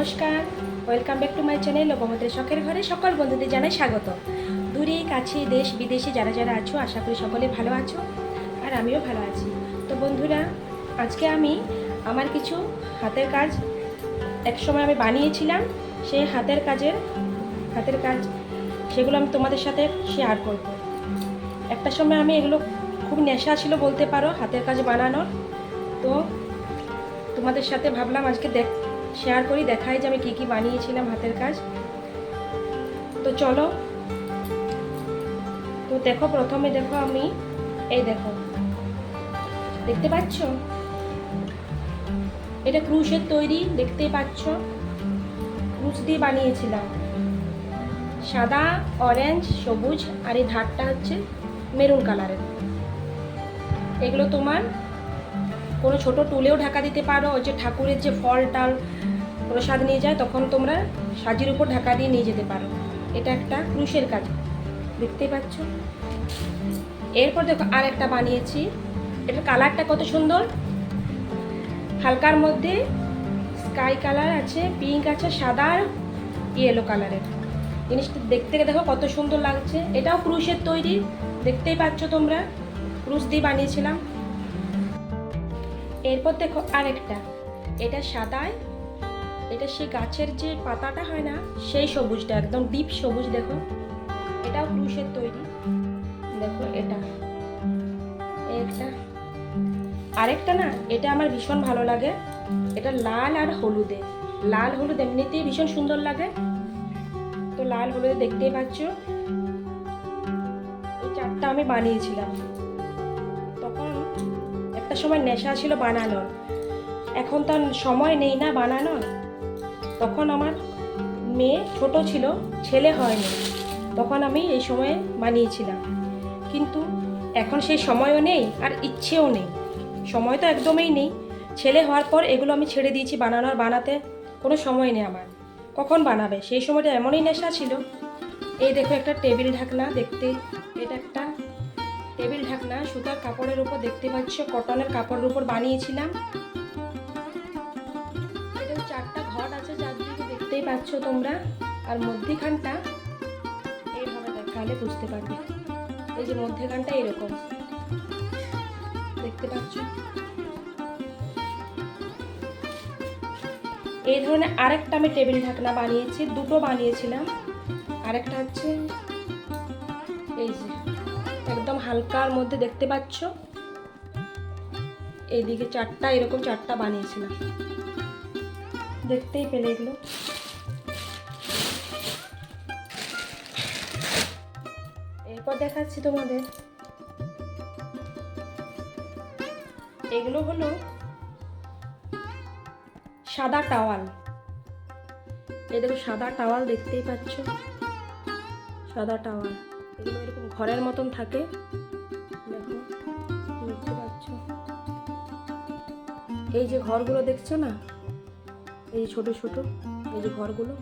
নমস্কার। Welcome back to my channel লোকমতের শখের ঘরে সকল বন্ধুদের জানাই স্বাগত। দূরে, কাছে, দেশ, বিদেশে যারা যারা আছো, আশা করি সকলে ভালো আছো আর আমিও ভালো আছি। তো বন্ধুরা, আজকে আমি আমার কিছু হাতের কাজ এক সময় আমি বানিয়েছিলাম। সেই হাতের কাজের, হাতের কাজ সেগুলো আমি তোমাদের সাথে শেয়ার করব। একটা সময় আমি এগুলো খুব নেশা ছিল বলতে পারো, হাতের কাজ বানানোর। তো তোমাদের সাথে ভাবলাম আজকে দেখ শেয়ার করি, দেখাই যে আমি কী কী বানিয়েছিলাম হাতের কাজ। তো চলো। তো দেখো, প্রথমে দেখো আমি, এই দেখো। দেখতে পাচ্ছ? এটা ক্রুশের তৈরি, দেখতেই পাচ্ছ? ক্রুশ দিয়ে বানিয়েছিলাম। সাদা অরেঞ্জ সবুজ, আর এই ধারটা হচ্ছে মেরুন কালারের এগুলো তোমার কোনো ছোট টুলেও ঢাকা দিতে পারো, ওই যে ঠাকুরের যে ফল টাল প্রসাদ নিয়ে যায়, তখন তোমরা সাজির উপর ঢাকা দিয়ে নিয়ে যেতে পারো। এটা একটা ক্রুশের কাজ। দেখতেই পাচ্ছ? এরপর দেখো আর একটা বানিয়েছি। এটার কালারটা কত সুন্দর। হালকার মধ্যে স্কাই কালার আছে, পিঙ্ক আছে, সাদা আর ইয়েলো কালারের। জিনিসটা দেখতে দেখো কত সুন্দর লাগছে। এটাও ক্রুশের তৈরি। দেখতেই পাচ্ছ তোমরা। ক্রুশ দিয়ে বানিয়েছিলাম। এরপর দেখো আরেকটা। এটা সাদায় এটা সেই গাছের যে পাতাটা হয় না, সেই সবুজটা, একদম ডিপ সবুজ দেখো। এটাও ক্রুশের তৈরি। দেখো এটা। একটা আরেকটা না, এটা আমার ভীষণ ভালো লাগে। এটা লাল আর হলুদে। লাল হলুদ এমনিতেই ভীষণ সুন্দর লাগে। তো লাল হলুদে দেখতেই পাচ্ছ। এই চারটা আমি বানিয়েছিলাম। তখন একটা সময় নেশা ছিল বানানোর। এখন তো সময় নেই না বানানোর। তখন আমার মেয়ে ছোট ছিল, ছেলে হয়নি। তখন আমি এই সময়ে বানিয়েছিলাম। কিন্তু এখন সেই সময়ও নেই আর ইচ্ছেও নেই। সময় তো একদমই নেই। ছেলে হওয়ার পর এগুলো আমি ছেড়ে দিয়েছি বানানোর বানাতে। কোনো সময় নেই আমার। কখন বানাবে? সেই সময়টা এমনই নেশা ছিল। এই দেখো একটা টেবিল ঢাকনা দেখতে। এটা একটা টেবিল ঢাকনা। সুতার কাপড়ের উপর দেখতে পাচ্ছ, কটনের কাপড়ের উপর বানিয়েছিলাম। পাচ্ছ তোমরা? আর মধ্যিখানটা এইভাবে দেখালে বুঝতে পারবে। এই যে মধ্যেখানটা এরকম দেখতে পাচ্ছ? এই ধরনের আরেকটা আমি টেবিল ঢাকনা বানিয়েছি, দুটো বানিয়েছিলাম। আরেকটা হচ্ছে এই যে, একদম হালকার মধ্যে দেখতে পাচ্ছ? এইদিকে চারটা, এরকম চারটা বানিয়েছিলাম। দেখতেই পেলে এগুলো। এরপর দেখাচ্ছি তোমাদের। এগুলো হলো সাদা টাওয়াল। এই দেখো, সাদা টাওয়াল দেখতেই পাচ্ছ। সাদা টাওয়াল। এগুলো এরকম ঘরের মতন থাকে। দেখো, দেখতে পাচ্ছ। এই যে ঘরগুলো দেখছ না? এই ছোট ছোট, এই যে ঘরগুলো।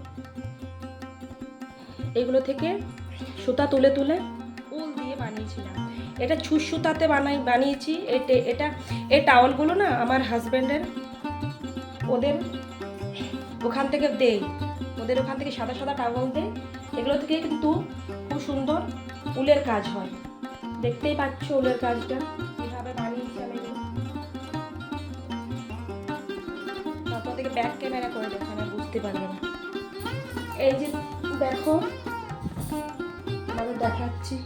এগুলো থেকে সুতা তুলে তুলে উল দিয়ে বানিয়েছিলাম। এটা ছুঁচ সুতাতে বানাই বানিয়েছি। এটে- এটা এই টাওয়ালগুলো না আমার হাজব্যান্ডের ওদের ওখান থেকে দেই। ওদের ওখান থেকে সাদা সাদা টাওয়াল দেয় এগুলো থেকে কিন্তু খুব সুন্দর উলের কাজ হয়। দেখতেই পাচ্ছ উলের কাজটা কীভাবে বানিয়েছি আমি তারপর থেকে ব্যাক ক্যামেরা করে দেখো না বুঝতে পারবে না। এই যে দেখো আমি দেখাচ্ছি।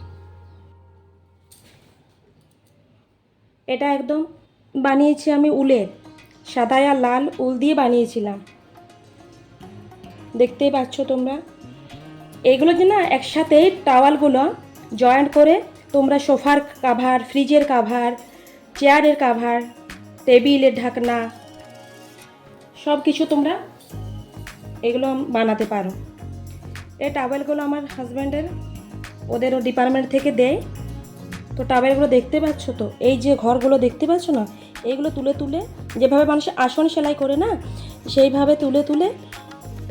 এটা একদম বানিয়েছি আমি উলের। সাদা আর লাল উল দিয়ে বানিয়েছিলাম। দেখতেই পাচ্ছ তোমরা? এগুলো যে না, একসাথে টাওয়ালগুলো জয়েন্ট করে তোমরা সোফার কাভার ফ্রিজের কাভার চেয়ারের কাভার টেবিলের ঢাকনা সব কিছু তোমরা এগুলো বানাতে পারো। এই টাওয়েলগুলো আমার হাজব্যান্ডের ওদের ডিপার্টমেন্ট থেকে দেয়। তো টাওয়েলগুলো দেখতে পাচ্ছ তো? এই যে ঘরগুলো দেখতে পাচ্ছ না? এইগুলো তুলে তুলে যেভাবে মানুষ আসন সেলাই করে না, সেইভাবে তুলে তুলে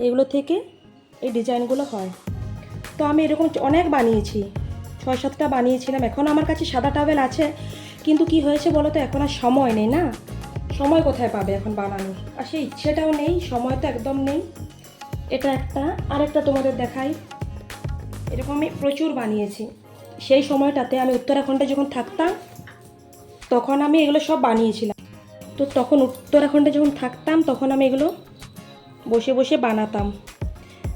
এগুলো থেকে এই ডিজাইনগুলো হয়। তো আমি এরকম অনেক বানিয়েছি, ছয় সাতটা বানিয়েছিলাম। এখন আমার কাছে সাদা টাওয়েল আছে, কিন্তু কি হয়েছে বলো তো এখন আর সময় নেই না। সময় কোথায় পাবে এখন বানানোর? আর সেই ইচ্ছেটাও নেই, সময় তো একদম নেই। এটা একটা। আরেকটা তোমাদের দেখাই। এরকম আমি প্রচুর বানিয়েছি। সেই সময়টাতে আমি উত্তরাখণ্ডে যখন থাকতাম, তখন আমি এগুলো সব বানিয়েছিলাম। তো তখন উত্তরাখণ্ডে যখন থাকতাম, তখন আমি এগুলো বসে বসে বানাতাম।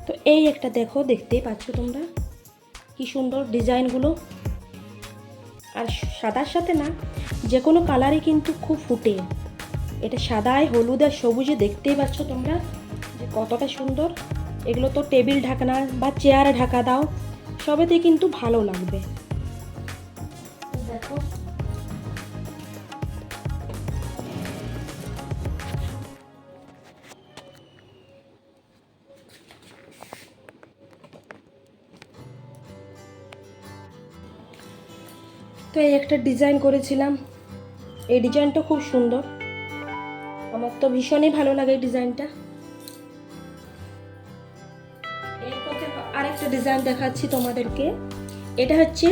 তো এই একটা দেখো, দেখতেই পাচ্ছ তোমরা কি সুন্দর ডিজাইনগুলো। আর সাদার সাথে না, যে কোনো কালারই কিন্তু খুব ফুটে। এটা সাদায়, হলুদ আর সবুজে দেখতেই পাচ্ছ তোমরা যে কতটা সুন্দর। এগুলো তো টেবিল ঢাকনা বা চেয়ারে ঢাকা দাও। সবেতেই কিন্তু ভালো লাগবে। দেখো। তো এই একটা ডিজাইন করেছিলাম। এই ডিজাইনটা খুব সুন্দর। আমার তো ভীষণই ভালো লাগে এই ডিজাইনটা। ডিজাইন দেখাচ্ছি তোমাদেরকে। এটা হচ্ছে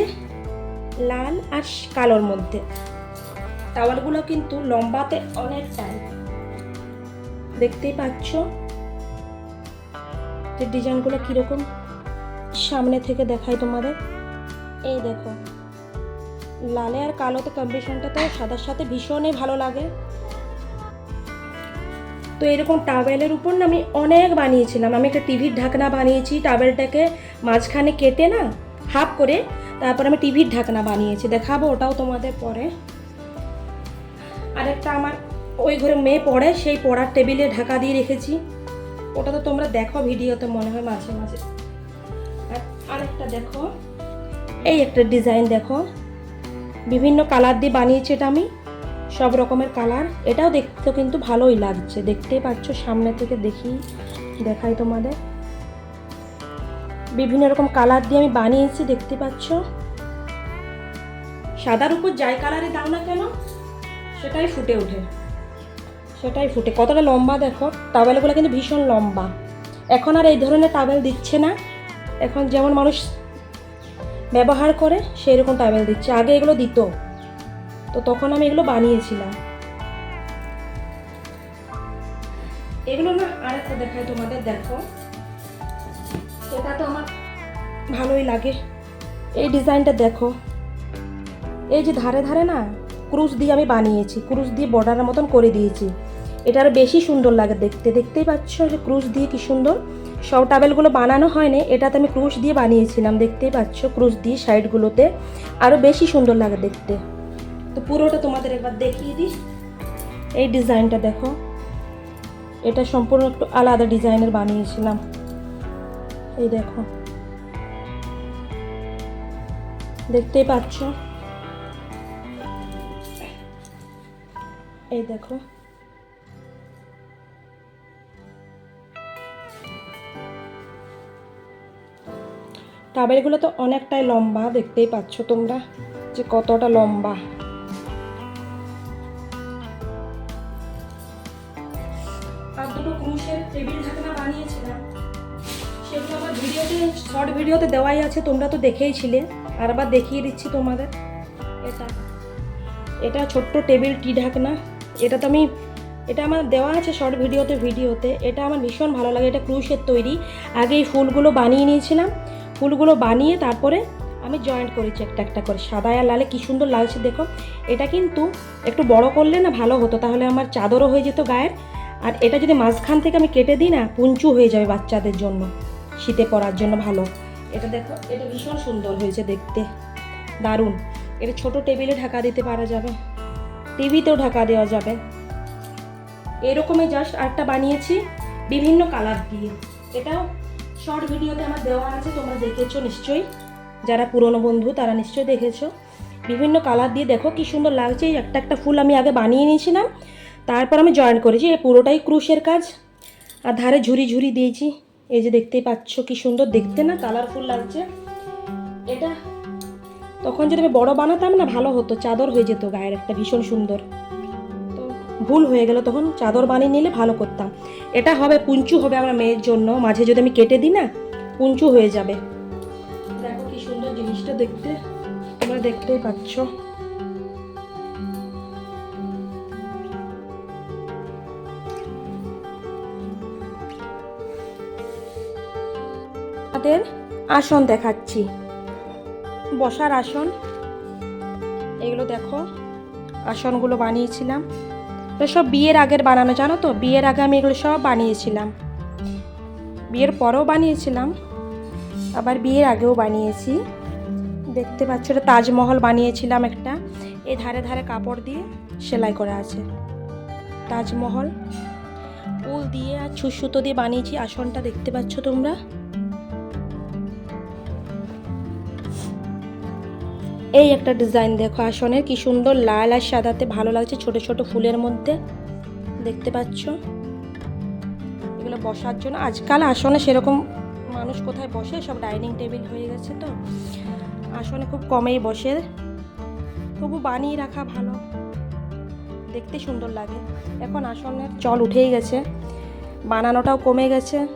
লাল আর কালোর মধ্যে। টাওয়ালগুলো কিন্তু লম্বাতে অনেকটাই দেখতেই পাচ্ছ যে ডিজাইনগুলো কীরকম সামনে থেকে দেখাই তোমাদের। এই দেখো, লালে আর কালোতে কম্বিনেশনটা তো সাদার সাথে ভীষণই ভালো লাগে। তো এরকম টাওয়েলের উপর না আমি অনেক বানিয়েছিলাম। আমি একটা টিভির ঢাকনা বানিয়েছি টাওয়েলটাকে মাঝখানে কেটে না হাফ করে তারপর আমি টিভির ঢাকনা বানিয়েছি। দেখাবো ওটাও তোমাদের পরে। আরেকটা আমার ওই ঘরে মেয়ে পড়ে, সেই পড়ার টেবিলে ঢাকা দিয়ে রেখেছি। ওটা তো তোমরা দেখো ভিডিওতে, মনে হয় মাঝে মাঝে। আর আরেকটা দেখো, এই একটা ডিজাইন দেখো। বিভিন্ন কালার দিয়ে বানিয়েছি এটা আমি। সব রকমের কালার। এটাও দেখতে কিন্তু ভালোই লাগছে। দেখতেই পাচ্ছ, সামনে থেকে দেখি, দেখাই তোমাদের। বিভিন্ন রকম কালার দিয়ে আমি বানিয়েছি, দেখতে পাচ্ছ। সাদার উপর যাই কালারে দাও না কেন, সেটাই ফুটে ওঠে। সেটাই ফুটে। কতটা লম্বা দেখো, টাওয়েলগুলো কিন্তু ভীষণ লম্বা। এখন আর এই ধরনের টাওয়েল দিচ্ছে না। এখন যেমন মানুষ ব্যবহার করে সেই রকম টাওয়েল দিচ্ছে। আগে এগুলো দিত। তো তখন আমি এগুলো বানিয়েছিলাম। এগুলো না আরেকটা দেখাই তোমাদের, দেখো। এটা তো আমার ভালোই লাগে। এই ডিজাইনটা দেখো। এই যে ধারে ধারে না, ক্রুশ দিয়ে আমি বানিয়েছি, ক্রুশ দিয়ে বর্ডারের মতন করে দিয়েছি। এটা আরও বেশি সুন্দর লাগে দেখতে। দেখতেই পাচ্ছ যে ক্রুশ দিয়ে কি সুন্দর। সব টাবেলগুলো বানানো হয়নি, এটাতে আমি ক্রুশ দিয়ে বানিয়েছিলাম, দেখতেই পাচ্ছ ক্রুশ দিয়ে সাইডগুলোতে। আরও বেশি সুন্দর লাগে দেখতে। তো পুরোটা তোমাদের একবার দেখিয়ে দিই। এই ডিজাইনটা দেখো। এটা সম্পূর্ণ একটু আলাদা ডিজাইনের বানিয়েছিলাম। এই দেখো। দেখতেই পাচ্ছ? এই দেখো। টাবেলগুলো তো অনেকটাই লম্বা, দেখতেই পাচ্ছ তোমরা যে কতটা লম্বা। টেবিল ঢাকনা বানিয়েছিলাম। সেগুলো আমার ভিডিওতে শর্ট ভিডিওতে দেওয়াই আছে, তোমরা তো দেখেইছিলে আর আবার দেখিয়ে দিচ্ছি তোমাদের। এটা এটা ছোট্ট টেবিল টি ঢাকনা। এটা তো আমি, এটা আমার দেওয়া আছে শর্ট ভিডিওতে ভিডিওতে। এটা আমার ভীষণ ভালো লাগে, এটা ক্রুশের তৈরি। আগে এই ফুলগুলো বানিয়ে নিয়েছিলাম। ফুলগুলো বানিয়ে তারপরে আমি জয়েন্ট করেছি একটা একটা করে, সাদা আর লালে। কী সুন্দর লাগছে, দেখো। এটা কিন্তু একটু বড় করলে না ভালো হতো, তাহলে আমার চাদরও হয়ে যেত গায়ের। আর এটা যদি মাঝখান থেকে আমি কেটে দিই না, পুঞ্চু হয়ে যাবে বাচ্চাদের জন্য। শীতে পরার জন্য ভালো। এটা দেখো, এটা ভীষণ সুন্দর হয়েছে দেখতে। দারুণ। এটা ছোট টেবিলে ঢাকা দিতে পারা যাবে। টিভিতেও ঢাকা দেওয়া যাবে। এরকমই জাস্ট আরেকটা বানিয়েছি, বিভিন্ন কালার দিয়ে। এটাও শর্ট ভিডিওতে আমার দেওয়া আছে, তোমরা দেখেছ নিশ্চয়ই। যারা পুরনো বন্ধু, তারা নিশ্চয়ই দেখেছ। বিভিন্ন কালার দিয়ে দেখো, কি সুন্দর লাগছে। একটা একটা ফুল আমি আগে বানিয়ে নিয়েছিলাম। তারপর আমি জয়েন করেছি এই পুরোটাই ক্রুশের কাজ। আর ধারে ঝুরি ঝুরি দিয়েছি। এই যে দেখতেই পাচ্ছ কি সুন্দর, দেখতে না কালারফুল লাগছে। এটা তখন যদি আমি বড় বানাতাম না, ভালো হতো, চাদর হয়ে যেত গায়ের একটা, ভীষণ সুন্দর। তো ভুল হয়ে গেল তখন, চাদর বানিয়ে নিলে ভালো করতাম। এটা হবে, পুঞ্চু হবে আমার মেয়ের জন্য। মাঝে যদি আমি কেটে দিই না, পুঞ্চু হয়ে যাবে। দেখো কি সুন্দর জিনিসটা দেখতে, তোমরা দেখতেই পাচ্ছ। তোমাদের আসন দেখাচ্ছি। বসার আসন। এগুলো দেখো, আসনগুলো বানিয়েছিলাম। তো সব বিয়ের আগের বানানো, জানো তো? বিয়ের আগে আমি এগুলো সব বানিয়েছিলাম। বিয়ের পরেও বানিয়েছিলাম, আবার বিয়ের আগেও বানিয়েছি। দেখতে পাচ্ছ তাজমহল বানিয়েছিলাম একটা। এই ধারে ধারে কাপড় দিয়ে সেলাই করা আছে। তাজমহল। উল দিয়ে আর ছুঁচ সুতো দিয়ে বানিয়েছি। আসনটা দেখতে পাচ্ছ তোমরা? এই একটা ডিজাইন দেখো, আসনের কি সুন্দর লাল আর সাদাতে ভালো লাগছে ছোট ছোট ফুলের মধ্যে। দেখতে পাচ্ছ? এগুলো বসার জন্য, আজকাল আসনে সেরকম মানুষ কোথায় বসে? সব ডাইনিং টেবিল হয়ে গেছে তো। আসনে খুব কমেই বসে। তবু বানিয়ে রাখা ভালো। দেখতে সুন্দর লাগে। এখন আসনের চল উঠেই গেছে। বানানোটাও কমে গেছে।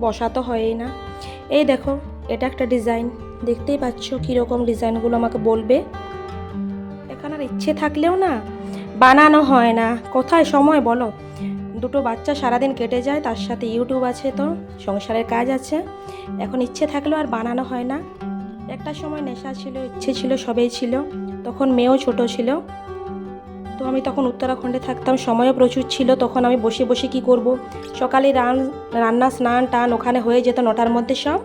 বসা তো হয়ই না। এই দেখো, এটা একটা ডিজাইন দেখতেই পাচ্ছ কীরকম ডিজাইনগুলো আমাকে বলবে। এখানে আর ইচ্ছে থাকলেও না, বানানো হয় না। কোথায় সময় বলো? দুটো বাচ্চা সারাদিন কেটে যায়, তার সাথে ইউটিউব আছে তো, সংসারের কাজ আছে। এখন ইচ্ছে থাকলেও আর বানানো হয় না। একটা সময় নেশা ছিল, ইচ্ছে ছিল, সবেই ছিল। তখন মেয়েও ছোট ছিল। তো আমি তখন উত্তরাখণ্ডে থাকতাম, সময়ও প্রচুর ছিল। তখন আমি বসে বসে কি করব? সকালে রান, রান্না, স্নান, টান ওখানে হয়ে যেত নটার মধ্যে সব।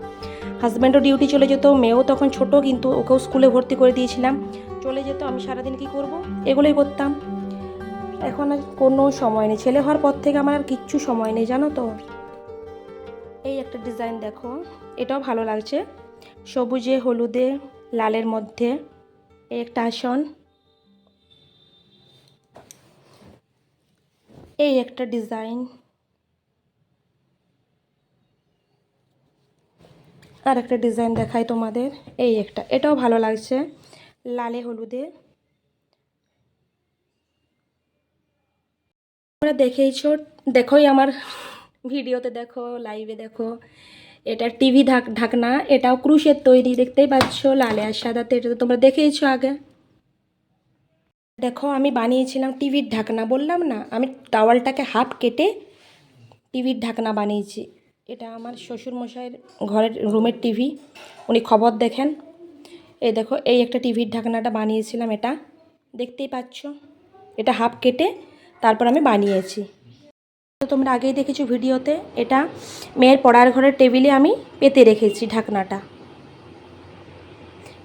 হাজব্যান্ডও ডিউটি চলে যেত, মেয়েও তখন ছোট, কিন্তু ওকেও স্কুলে ভর্তি করে দিয়েছিলাম। চলে যেত, আমি সারাদিন কি করব? এগুলোই করতাম। এখন আর কোনো সময় নেই। ছেলে হওয়ার পর থেকে আমার আর কিচ্ছু সময় নেই, জানো তো? এই একটা ডিজাইন দেখো, এটাও ভালো লাগছে। সবুজে, হলুদে, লালের মধ্যে, এই একটা আসন। এই একটা ডিজাইন। আর একটা ডিজাইন দেখাই তোমাদের। এই একটা, এটাও ভালো লাগছে। লালে হলুদে। তোমরা দেখেইছো, দেখোই আমার ভিডিওতে দেখো, লাইভে দেখো। এটা টিভি ঢাক, ঢাকনা, এটাও ক্রুশের তৈরি, দেখতেই পাচ্ছ, লালে আর সাদাতে, এটা তো তোমরা দেখেইছো আগে। দেখো, আমি বানিয়েছিলাম টিভির ঢাকনা, বললাম না, আমি টাওয়ালটাকে হাফ কেটে টিভির ঢাকনা বানিয়েছি। এটা আমার শ্বশুরমশাইয়ের ঘরের রুমের টিভি। উনি খবর দেখেন। এই দেখো, এই একটা টিভির ঢাকনাটা বানিয়েছিলাম এটা। দেখতেই পাচ্ছ, এটা হাফ কেটে তারপর আমি বানিয়েছি। তো তোমরা আগেই দেখেছ ভিডিওতে, এটা মেয়ের পড়ার ঘরের টেবিলে আমি পেতে রেখেছি ঢাকনাটা।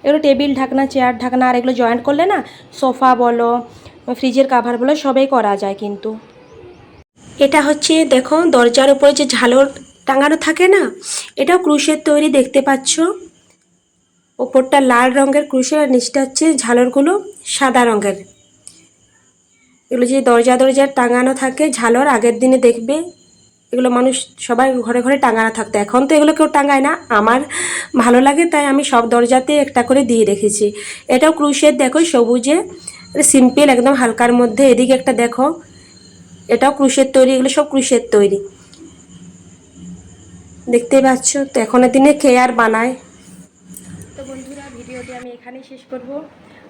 এগুলো টেবিল ঢাকনা, চেয়ার ঢাকনা, আর এগুলো জয়েন্ট করলে না, সোফা বলো, ফ্রিজের কাভার বলো, সবই করা যায় কিন্তু। এটা হচ্ছে, দেখো, দরজার উপরে যে ঝালর টাঙানো থাকে না? এটাও ক্রুশের তৈরি, দেখতে পাচ্ছ। ওপরটা লাল রঙের, ক্রুশের আর নিচটা হচ্ছে ঝালরগুলো সাদা রঙের। এগুলো যে দরজা দরজা টাঙানো থাকে, ঝালর, আগের দিনে দেখবে। এগুলো মানুষ সবাই ঘরে ঘরে টাঙানো থাকতো। এখন তো এগুলো কেউ টাঙায় না। আমার ভালো লাগে, তাই আমি সব দরজাতে একটা করে দিয়ে রেখেছি। এটাও ক্রুশের, দেখো, সবুজে সিম্পল একদম হালকার মধ্যে। এদিকে একটা দেখো, এটাও ক্রুশের তৈরি, এগুলো সব ক্রুশের তৈরি। দেখতেই পাচ্ছ, তো এখনের দিনে কে আর বানায়? তো বন্ধুরা, ভিডিওটি আমি এখানেই শেষ করব।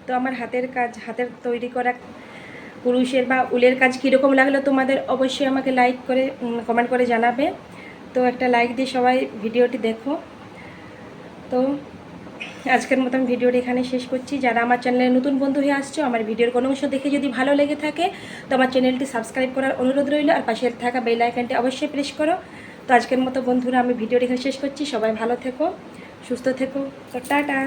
তো আমার হাতের কাজ, হাতের তৈরি করা কুরুশের বা উলের কাজ কীরকম লাগল তোমাদের অবশ্যই আমাকে লাইক করে কমেন্ট করে জানাবে। তো একটা লাইক দিয়ে সবাই ভিডিওটি দেখো। তো আজকের মতো আমি ভিডিওটি এখানে শেষ করছি। যারা আমার চ্যানেলে নতুন বন্ধু হয়ে আসছো, আমার ভিডিওর কোনো অংশ দেখে যদি ভালো লেগে থাকে, তো আমার চ্যানেলটি সাবস্ক্রাইব করার অনুরোধ রইল। আর পাশে থাকা বেল আইকনটি অবশ্যই প্রেস করো। তো আজকের মতো বন্ধুরা, আমি ভিডিওটি এখানে শেষ করছি। সবাই ভালো থেকো, সুস্থ থেকো। তো টাটা।